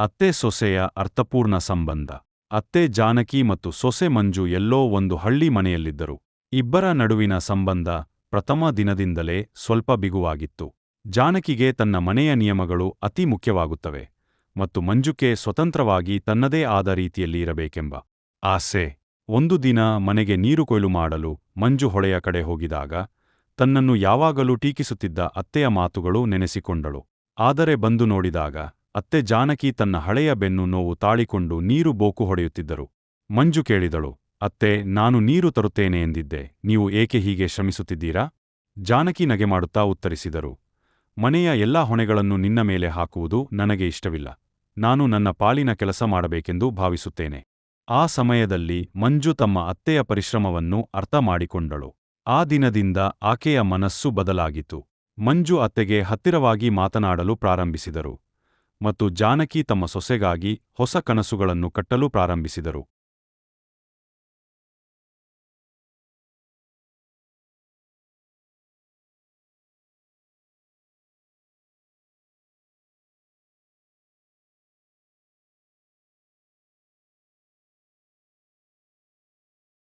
ಅತ್ತೆ ಸೊಸೆಯ ಅರ್ಥಪೂರ್ಣ ಸಂಬಂಧ. ಅತ್ತೆ ಜಾನಕಿ ಮತ್ತು ಸೊಸೆ ಮಂಜು ಎಲ್ಲೋ ಒಂದು ಹಳ್ಳಿ ಮನೆಯಲ್ಲಿದ್ದರು. ಇಬ್ಬರ ನಡುವಿನ ಸಂಬಂಧ ಪ್ರಥಮ ದಿನದಿಂದಲೇ ಸ್ವಲ್ಪ ಬಿಗುವಾಗಿತ್ತು. ಜಾನಕಿಗೆ ತನ್ನ ಮನೆಯ ನಿಯಮಗಳು ಅತಿ ಮುಖ್ಯವಾಗುತ್ತವೆ ಮತ್ತು ಮಂಜುಕೆ ಸ್ವತಂತ್ರವಾಗಿ ತನ್ನದೇ ಆದ ರೀತಿಯಲ್ಲಿ ಇರಬೇಕೆಂಬ ಆಸೆ. ಒಂದು ದಿನ ಮನೆಗೆ ನೀರು ಕೊಯ್ಲು ಮಾಡಲು ಮಂಜು ಹೊಳೆಯ ಕಡೆ ಹೋಗಿದಾಗ ತನ್ನನ್ನು ಯಾವಾಗಲೂ ಟೀಕಿಸುತ್ತಿದ್ದ ಅತ್ತೆಯ ಮಾತುಗಳು ನೆನೆಸಿಕೊಂಡಳು. ಆದರೆ ಬಂದು ನೋಡಿದಾಗ ಅತ್ತೆ ಜಾನಕಿ ತನ್ನ ಹಳೆಯ ಬೆನ್ನು ನೋವು ತಾಳಿಕೊಂಡು ನೀರು ಬೋಕು ಹೊಡೆಯುತ್ತಿದ್ದರು. ಮಂಜು ಕೇಳಿದಳು, ಅತ್ತೆ, ನಾನು ನೀರು ತರುತ್ತೇನೆ ಎಂದಿದ್ದೆ, ನೀವು ಏಕೆ ಹೀಗೆ ಶ್ರಮಿಸುತ್ತಿದ್ದೀರಾ? ಜಾನಕಿ ನಗೆ ಮಾಡುತ್ತಾ ಉತ್ತರಿಸಿದರು, ಮನೆಯ ಎಲ್ಲಾ ಹೊಣೆಗಳನ್ನು ನಿನ್ನ ಮೇಲೆ ಹಾಕುವುದು ನನಗೆ ಇಷ್ಟವಿಲ್ಲ. ನಾನು ನನ್ನ ಪಾಲಿನ ಕೆಲಸ ಮಾಡಬೇಕೆಂದು ಭಾವಿಸುತ್ತೇನೆ. ಆ ಸಮಯದಲ್ಲಿ ಮಂಜು ತಮ್ಮ ಅತ್ತೆಯ ಪರಿಶ್ರಮವನ್ನು ಅರ್ಥ ಮಾಡಿಕೊಂಡಳು. ಆ ದಿನದಿಂದ ಆಕೆಯ ಮನಸ್ಸು ಬದಲಾಗಿತು ಮಂಜು ಅತ್ತೆಗೆ ಹತ್ತಿರವಾಗಿ ಮಾತನಾಡಲು ಪ್ರಾರಂಭಿಸಿದರು. ಮತ್ತು ಜಾನಕಿ ತಮ್ಮ ಸೊಸೆಗಾಗಿ ಹೊಸ ಕನಸುಗಳನ್ನು ಕಟ್ಟಲು ಪ್ರಾರಂಭಿಸಿದರು.